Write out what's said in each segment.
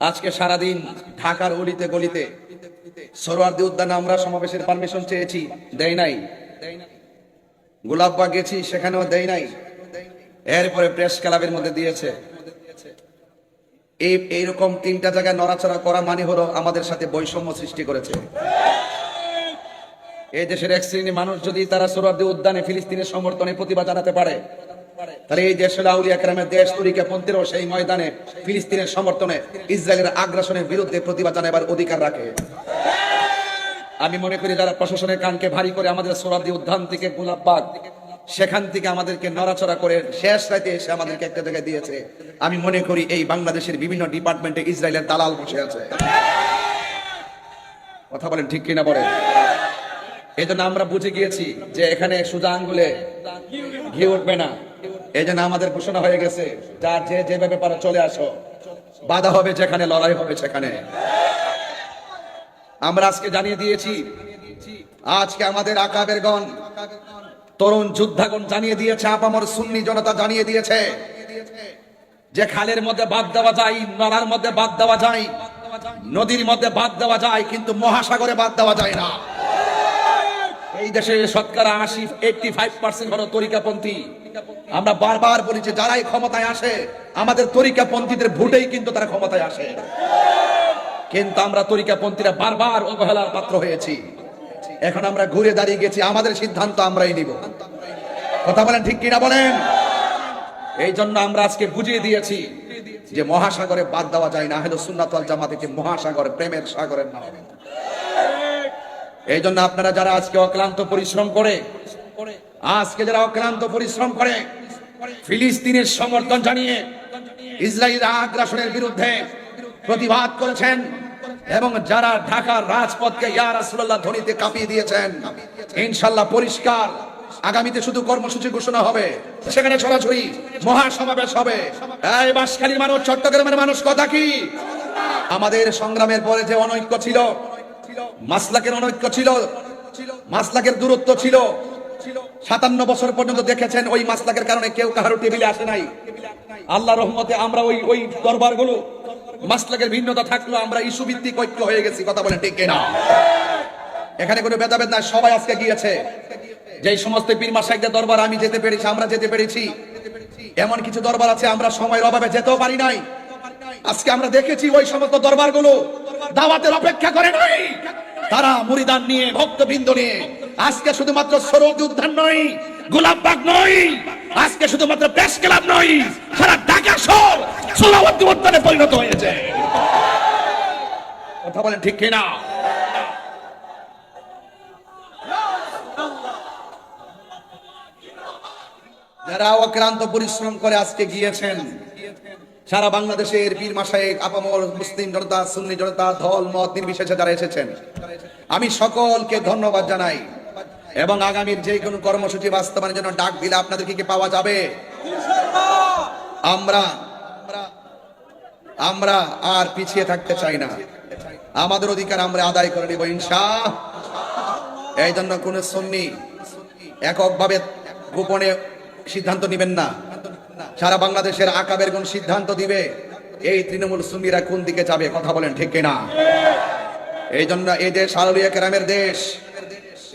আজকে সারাদিন ঢাকার অলিতে গলিতে সরোয়ার্দি উদ্যানে আমরা সমাবেশের পারমিশন চেয়েছি, দেয় নাই। গোলাপবাগ গেছি, সেখানেও দেয় নাই। এরপরে প্রেস ক্লাবের মধ্যে দিয়েছে। এই, এইরকম তিনটা জায়গায় নড়াচড়া করা মানে হলো আমাদের সাথে বৈষম্য সৃষ্টি করেছে। এই দেশের এক শ্রেণি মানুষ যদি তারা সোহরাওয়ার্দী উদ্যানে ফিলিস্তিনের সমর্থনে প্রতিবাদ জানাতে পারে তাহলে এই দেশের আউলিয়া কেরামের দেশ তরিকা পন্থীরাও সেই ময়দানে, ফিলিস্তিনের সমর্থনে, ইসরায়েলের আগ্রাসনের বিরুদ্ধে প্রতিবাদ জানাবার অধিকার রাখে। আমি মনে করি যারা প্রশাসনের কানকে ভারী করে আমাদের সোহরাওয়ার্দী উদ্যান থেকে গোলাপবাগ সেখান থেকে আমাদেরকে নড়াচড়া করে শেষ রাতে এসে আমাদেরকে একটা জায়গায় দিয়েছে। আমি মনে করি এই বাংলাদেশের বিভিন্ন ডিপার্টমেন্টে ইসরায়েলের দালাল বসে আছে। কথা বলেন ঠিক কিনা বলেন? এই জন্য আমরা বুঝে গিয়েছি যে এখানে সুজা আঙ্গুলে ঘি উঠবে না। এই জন্য আমাদের ঘোষণা হয়ে গেছে, যার যে যেভাবে পারে চলে আসো। বাধা হবে যেখানে, লড়াই হবে সেখানে। আমরা আজকে জানিয়ে দিয়েছি, আজকে আমাদের আকাবের গণ, তরুণ যোদ্ধাগণ জানিয়ে দিয়েছে, আপামর সুন্নি জনতা জানিয়ে দিয়েছে, যে খালের মধ্যে বাদ দেওয়া যায়, নলার মধ্যে বাদ দেওয়া যায়, নদীর মধ্যে বাদ দেওয়া যায়, কিন্তু মহাসাগরে বাদ দেওয়া যায় না। এই দেশে শতকরা আশি এইটটি ফাইভ পার্সেন্ট হলো তরিকাপন্থী। আমরা বারবার বলি যে যারাই ক্ষমতায় আসে, আমাদের তরিকাপন্থীদের ভোটেই কিন্তু তারা ক্ষমতায় আসে। কিন্তু আমরা তরিকাপন্থীরা বারবার অবহেলার পাত্র হয়েছি। এখন আমরা ঘুরে দাঁড়িয়ে গেছি, আমাদের সিদ্ধান্ত আমরাই নিব। কথা বলেন ঠিক কিনা বলেন? এই জন্য আমরা আজকে বুঝিয়ে দিয়েছি যে মহাসাগরে বাদ দেওয়া যায় না হলো সুন্নাতল জামাতে যে মহাসাগর, প্রেমের সাগরের নাম। এই জন্য আপনারা যারা আজকে অক্লান্ত পরিশ্রম করে, আজকে যারা অক্লান্ত পরিশ্রম করে, ফিলিস্তিনের সমর্থন জানিয়ে ইসরায়েল আগ্রাসনের বিরুদ্ধে প্রতিবাদ করেছেন এবং যারা ঢাকার রাজপথকে ইয়া রাসূলুল্লাহ ধ্বনিতে কাঁপিয়ে দিয়েছেন ইনশাল্লাহ পরিষ্কার। আগামীতে শুধু কর্মসূচি ঘোষণা হবে, সেখানে সরাসরি মহাসমাবেশ হবে। এই বাঁশখালীর মানুষ, চট্টগ্রামের মানুষ, কথা কি? আমাদের সংগ্রামের পরে যে অনৈক্য ছিল মাসলাকের অনৈক্য ছিল। মাসলাকের দূরত্ব ছিল। সাতান্ন বছর পর্যন্ত দেখেছেন ওই মাসলাকের কারণে কেউ কাহারো টেবিলে আসে নাই। আল্লাহ রহমতে আমরা ওই ওই দরবারগুলো, মাসলাকের ভিন্নতা থাকল, আমরা ইস্যু ভিত্তিক ঐক্য হয়ে গেছি, কথা বলে ঠিক না এখানে কোনো ভেদাভেদ নাই, সবাই আজকে গিয়েছে। যে সমস্ত পীর মাসাইকদের দরবার, আমি যেতে পেরেছি, আমরা যেতে পেরেছি। এমন কিছু দরবার আছে, আমরা সময়ের অভাবে যেতেও পারি নাই। আজকে আমরা দেখেছি ওই সমস্ত দরবারগুলো দাওয়াতের অপেক্ষা করে নাই। তারা মুরিদান নিয়ে, ভক্তবৃন্দ নিয়ে, আজকে শুধুমাত্র সরোদ উদ্যান নয় গোলাপবাগ নয়, আজকে শুধুমাত্র প্রেস ক্লাব নয়, সারা ঢাকা শহর সোলাবর্তী উদ্যানে পরিণত হয়েছে। কথা বলেন ঠিক কিনা? যারা অক্রান্ত পরিশ্রম করে আজকে গিয়েছেন সারা বাংলাদেশের বীর মাসায়েক আপামর, মুসলিম জনতা, সুন্নি জনতা ধল মত নির্বিশেষে যারা এসেছেন, আমি সকলকে ধন্যবাদ জানাই। এবং আগামীর যে কোনো কর্মসূচি বাস্তবায়নের জন্য ডাক দিলে আপনাদেরকে কি পাওয়া যাবে? আমরা আমরা আর পিছিয়ে থাকতে চাই না। আমাদের অধিকার আমরা আদায় করে নিব ইনশা এই জন্য কোন সন্নি এককভাবে গোপনে সিদ্ধান্ত নেবেন না। সারা বাংলাদেশের আকাবের কোন সিদ্ধান্ত দিবে? এই তৃণমূল সুন্নিরা কোন দিকে যাবে? কথা বলেন, ঠিক কিনা? এই জন্য এই দেশ আলুলিয়া কেরামের দেশ,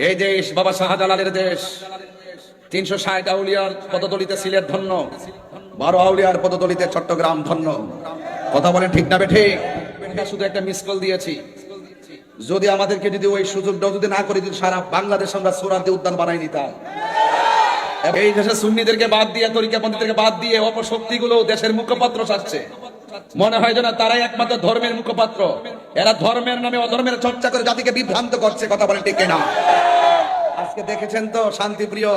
এই দেশ বাবা শাহজালালের দেশ। তিনশো ষাট আউলিয়ার পদতলিতে সিলেট ধন্য, বারো আউলিয়ার পদতলিতে চট্টগ্রাম ধন্য। কথা বলেন, ঠিক না বে ঠিক শুধু একটা মিস কল দিয়েছি। যদি আমাদেরকে যদি ওই সুযোগটা যদি না করে যদি সারা বাংলাদেশ আমরা সোরাতে উদ্যান বানাই নিতাম। এই দেশে সুন্নিদেরকে বাদ দিয়ে, তরিকাপন্থীদেরকে বাদ দিয়ে অপশক্তিগুলো দেশের মুখপাত্র সাজছে। মনে হয় যেন তারাই একমাত্র ধর্মের মুখপাত্র। এরা ধর্মের নামে অধর্মের চর্চা করে জাতিকে বিভ্রান্ত করছে, কথা বলে ঠিক না আজকে দেখেছেন তো, শান্তিপ্রিয়,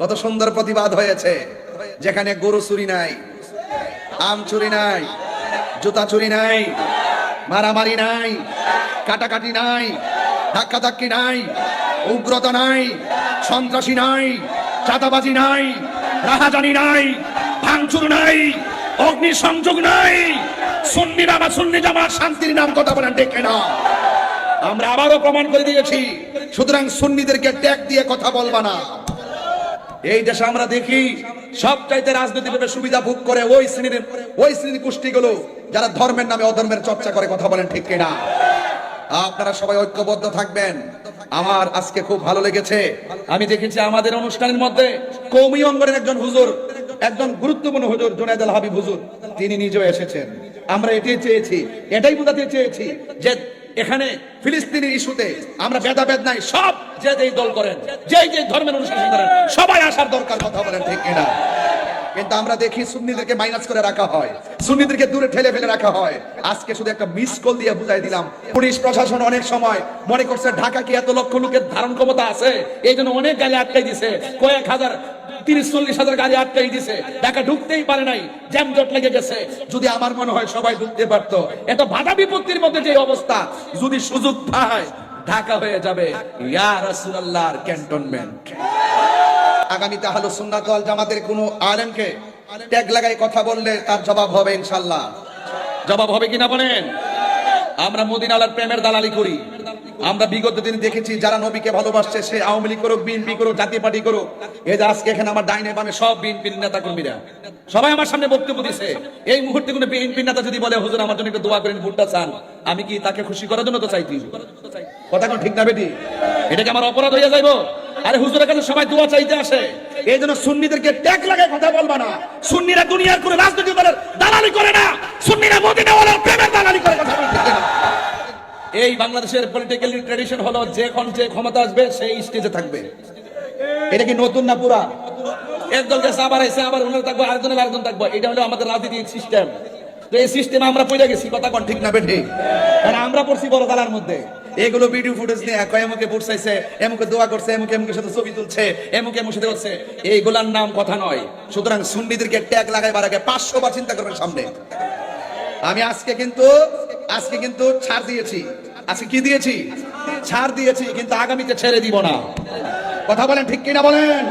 কত সুন্দর প্রতিবাদ হয়েছে। যেখানে গরু চুরি নাই, আম চুরি নাই, জুতা চুরি নাই, মারামারি নাই, কাটাকাটি নাই, ধাক্কাধাক্কি নাই, উগ্রতা নাই, সন্ত্রাসী নাই চাঁদাবাজি নাই, রাহাজানি নাই, ভাঙচুর নাই অগ্নি সংযোগ নাই। সুন্নি নামা সুন্নি জামা শান্তির নাম কথা বলেন ডেকে না আমরা আবারও প্রমাণ করে দিয়েছি, সুতরাং সুন্নিদেরকে ট্যাগ দিয়ে কথা বলবা না। এই দেশে আমরা দেখি সব চাইতে রাজনৈতিকভাবে সুবিধা ভোগ করে ওই শ্রেণির ওই শ্রেণির গোষ্ঠীগুলো যারা ধর্মের নামে অধর্মের চর্চা করে কথা বলেন, ঠিক কিনা? আপনারা সবাই ঐক্যবদ্ধ থাকবেন। আমার আজকে খুব ভালো লেগেছে। আমি দেখেছি আমাদের অনুষ্ঠানের মধ্যে কৌমি অঙ্গনের একজন হুজুর, একজন গুরুত্বপূর্ণ হুজুর জুনায়দ আল হাবিব হুজুর। তিনি নিজেও এসেছেন। আমরা এটাই চেয়েছি, এটাই বোঝাতে চেয়েছি যে এখানে ফিলিস্তিনি ইস্যুতে আমরা ভেদাভেদ নাই, সব যে দল করেন, যেই যে ধর্মের করেন, সবাই আসার দরকার, কথা বলেন ঠিক কিনা। কিন্তু আমরা দেখি সুন্নিদেরকে মাইনাস করে রাখা হয়। সুন্নিদেরকে দূরে ঠেলে ফেলে রাখা হয়। আজকে শুধু একটা মিস কল দিয়ে বুঝাই দিলাম। পুলিশ প্রশাসন অনেক সময় মনে করছে, ঢাকা কি এত লক্ষ লোকের ধারণ ক্ষমতা আছে? এই জন্য অনেক গাড়ি আটকাই দিছে। কয়েক হাজার, তিরিশ, চল্লিশ হাজার গাড়ি আটকাই দিছে। ঢাকা ঢুকতেই পারে নাই। জ্যামজট লেগে গেছে। যদি আমার মনে হয় সবাই ঢুকতে পারতো। এত বাধা বিপত্তির মধ্যে যে অবস্থা, যদি সুযোগ পায়, ঢাকা হয়ে যাবে। ইয়া ক্যান্টনমেন্ট। আগামীতে আহলে সুন্নাত ওয়াল জামাতের কোনো আলেমকে ট্যাগ লাগাই কথা বললে তার জবাব হবে ইনশাল্লাহ জবাব হবে কিনা বলেন? আমরা মদিনালার প্রেমের দালালি করি। আমরা বিগত দিন দেখেছি যারা নবীকে ভালোবাসছে, সে আওয়ামী লীগ করুক, বিএনপি করুক, জাতীয় পার্টি করুক, এই যে আজকে এখানে আমার ডাইনে বামে সব বিএনপির নেতা কর্মীরা সবাই আমার সামনে বক্তব্য দিছে। এই মুহূর্তে কোনো বিএনপি নেতা যদি বলে, হুজুর, আমার জন্য একটু দোয়া করেন, ভোটটা চান। আমি কি তাকে খুশি করার জন্য তো চাইছি কথা কোন ঠিক না বেটি? এটা কি আমার অপরাধ হয়ে যাইবো? আরে হুজুরের কাছে সবাই দোয়া চাইতে আসে। এই জন্য সুন্নিদেরকে ট্যাগ লাগায় কথা বলবা না। সুন্নিরা দুনিয়ার কোনো রাজনৈতিক দলের দালালি করে না। সুন্নিরা মদিনা ওয়ালার প্রেমের দালালি করে কথা বলতে না। এই বাংলাদেশের পলিটিক্যাল ট্রেডিশন হলো যে কোন যে ক্ষমতা আসবে সেই স্টেজে থাকবে। এটা কি নতুন না পুরা? একদল গেছে আবার এসে আবার উনার থাকব আরেকজনের আরেকজন থাকব। এটা হলো আমাদের রাজনীতির সিস্টেম তো এই সিস্টেমে আমরা পড়ে গেছি কথা কোন ঠিক না বেঠি? আমরা পড়ছি বড় দালার মধ্যে। এগুলো ভিডিও ফুটেজ নিয়ে কয় এমুকে ভোট চাইছে এমুকে দোয়া করছে এমুকে এমুকের সাথে ছবি তুলছে এমুকে এমুর সাথে করছে। এইগুলার নাম কথা নয়। সুতরাং সুন্নিদেরকে ট্যাগ লাগাইবার আগে পাঁচশো বার চিন্তা করবেন সামনে। আমি আজকে কিন্তু আজকে কিন্তু ছাড় দিয়েছি। আজকে কি দিয়েছি? ছাড় দিয়েছি, কিন্তু আগামীতে ছেড়ে দিব না। কথা বলেন ঠিক কিনা বলেন?